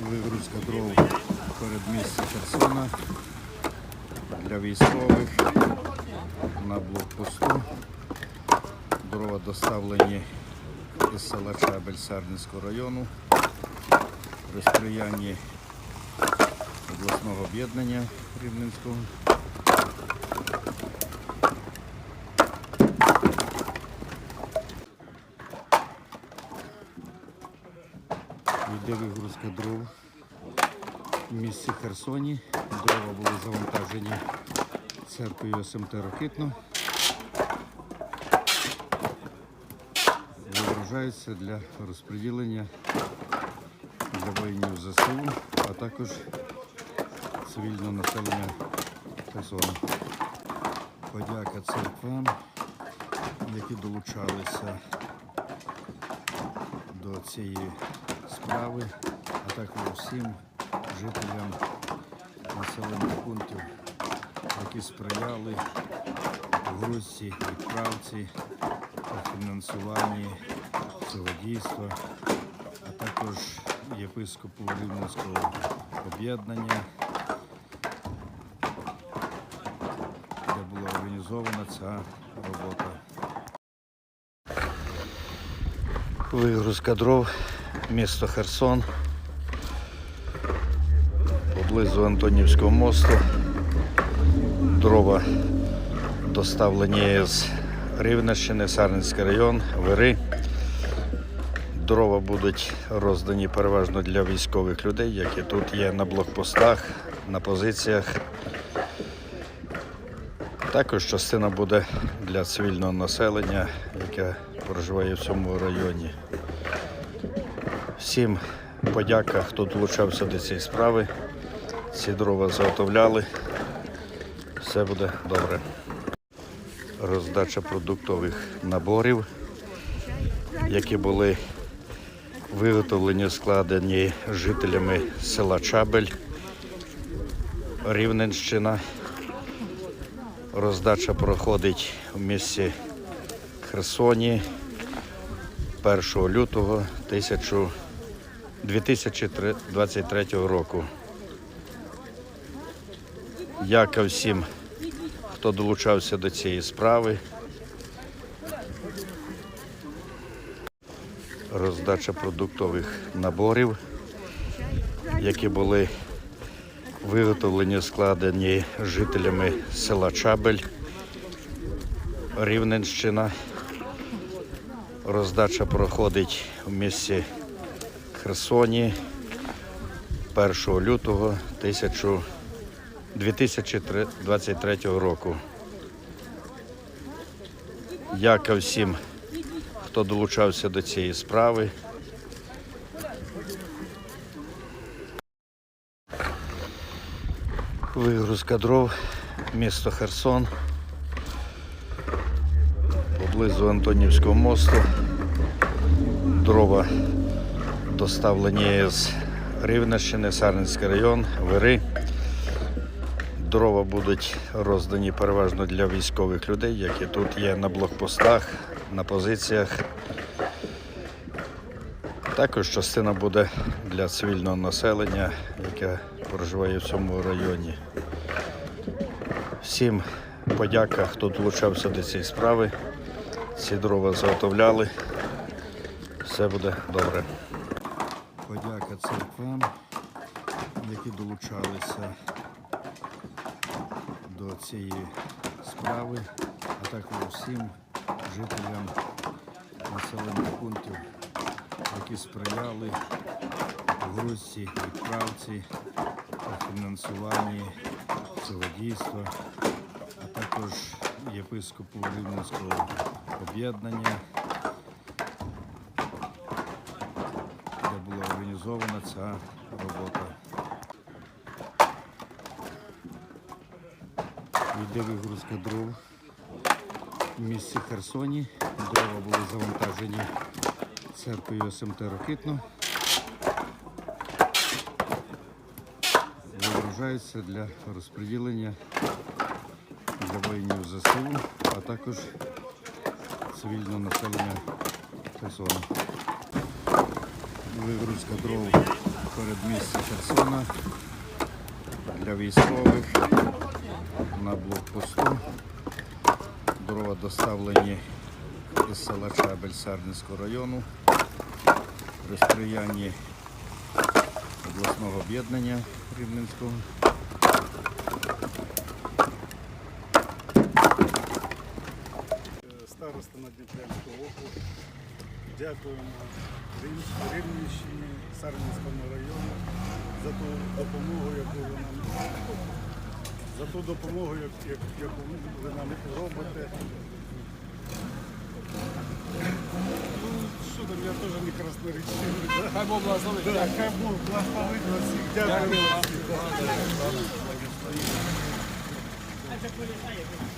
Вигрузка дров перед місцем Херсона для військових на блокпосту. Дрова доставлені із села Чабель Сарненського району при сприянні обласного об'єднання Рівненського. Йде вигрузка дров в місті Херсоні. Дрова були завантажені церквою СМТ Ракитно. Вигружаються для розподілення для воїнів ЗСУ, а також цивільного населення Херсона. Подяка церквам, які долучалися до цієї справи, а також усім жителям населених пунктів, які сприяли грузці, відправці фінансуванні цього дійства, а також єпископу Рівненського об'єднання, де була організована ця робота. Вигрузка дров, місто Херсон, поблизу Антонівського мосту. Дрова доставлені з Рівненщини, Сарненський район, Вири. Дрова будуть роздані переважно для військових людей, які тут є на блокпостах, на позиціях. Також частина буде для цивільного населення, яке проживає в цьому районі. Всім подяка, хто долучався до цієї справи. Ці дрова заготовляли. Все буде добре. Роздача продуктових наборів, які були виготовлені, складені жителями села Чабель, Рівненщина. Роздача проходить в місті Херсоні 1 лютого 1000 2023 року. Дяка всім, хто долучався до цієї справи. Роздача продуктових наборів, які були виготовлені, складені жителями села Чабель, Рівненщина. Роздача проходить в місті Херсоні 1 лютого 2023 року. Дяка всім, хто долучався до цієї справи. Вигрузка дров, місто Херсон, поблизу Антонівського мосту. Дрова доставлені з Рівненщини, Сарненський район, Вири. Дрова будуть роздані переважно для військових людей, які тут є на блокпостах, на позиціях. Також частина буде для цивільного населення, яке проживає в цьому районі. Всім подяка, хто долучався до цієї справи. Ці дрова заготовляли. Все буде добре. Подяка церквам, які долучалися до цієї справи, а також усім жителям населених пунктів, які сприяли грузці, відправці та фінансуванні цього дійства, а також єпископу Рівненського об'єднання, організована ця робота. Йде вигрузка дров в місті Херсоні. Дрова були завантажені церквою СМТ Ракитно. Вигружаються для розподілення для воїнів ЗСУ, а також цивільного населення Херсона. Вигрузка дров передмісті Херсона для військових на блокпосту. Дрова доставлені із села Чабель району при сприянні обласного об'єднання Рівненського. староста Надніпрянського округу. Дякуємо Рів- Рівненщині, Сарненському району за ту допомогу, яку ви нам за ту допомогу, як- як- яку ви нам робите. Ну, що там, я теж не красноречивий. да? Хай Бог благословить. Да, Хай Бог благословить нас всіх. Дякую. Дякую вам.